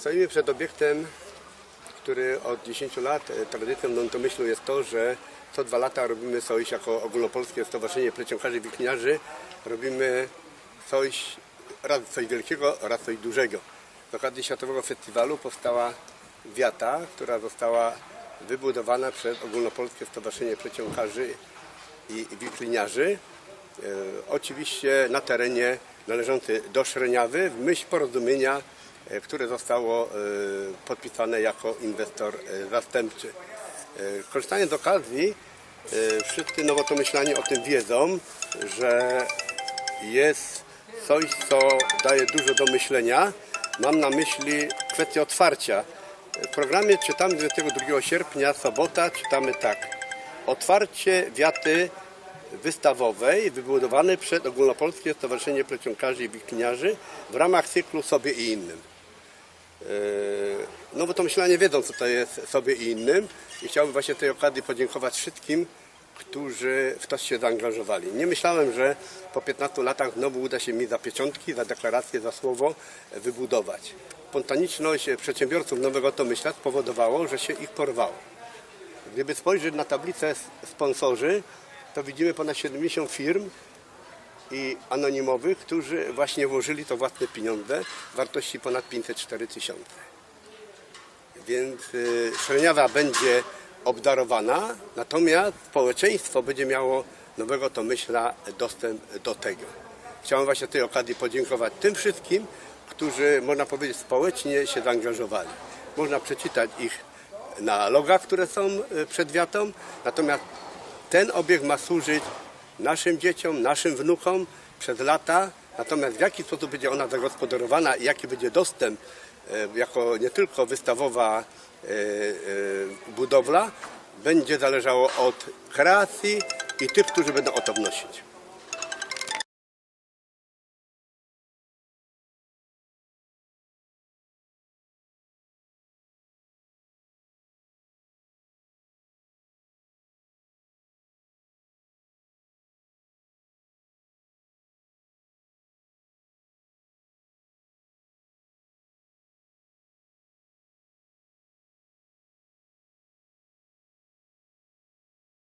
Stoimy przed obiektem, który od 10 lat e, tradycją Nontomyślu jest to, że co dwa lata robimy coś jako ogólnopolskie Stowarzyszenie Plecionkarzy i Wikniarzy. Robimy coś, raz coś wielkiego, raz coś dużego. Z okazji Światowego Festiwalu powstała wiata, która została wybudowana przez Ogólnopolskie Stowarzyszenie Plecionkarzy i wikliniarzy. E, oczywiście na terenie należący do Szreniawy w myśl porozumienia, które zostało e, podpisane jako inwestor e, zastępczy. E, Korzystając z okazji, e, wszyscy nowotomyślanie o tym wiedzą, że jest coś, co daje dużo do myślenia. Mam na myśli kwestię otwarcia. W programie czytamy 22 sierpnia, sobota, czytamy tak. Otwarcie wiaty wystawowej wybudowanej przez Ogólnopolskie Stowarzyszenie Plecionkarzy i Wikiniarzy w ramach cyklu Sobie i Innym. No bo to myślanie wiedzą, co to jest sobie i innym i chciałbym właśnie tej okazji podziękować wszystkim, którzy w to się zaangażowali. Nie myślałem, że po 15 latach znowu uda się mi za pieczątki, za deklarację, za słowo wybudować. Spontaniczność przedsiębiorców Nowego Tomyśla spowodowało, że się ich porwało. Gdyby spojrzeć na tablicę sponsorzy, to widzimy ponad 70 firm i anonimowych, którzy właśnie włożyli to własne pieniądze w wartości ponad 504 tysiące. Więc y, Szreniawa będzie obdarowana, natomiast społeczeństwo będzie miało nowego Tomyśla dostęp do tego. Chciałem właśnie tej okazji podziękować tym wszystkim, którzy, można powiedzieć, społecznie się zaangażowali. Można przeczytać ich na logach, które są y, przed wiatą, natomiast ten obiekt ma służyć naszym dzieciom, naszym wnukom przez lata, natomiast w jaki sposób będzie ona zagospodarowana i jaki będzie dostęp e, jako nie tylko wystawowa e, e, budowla, będzie zależało od kreacji i tych, którzy będą o to wnosić.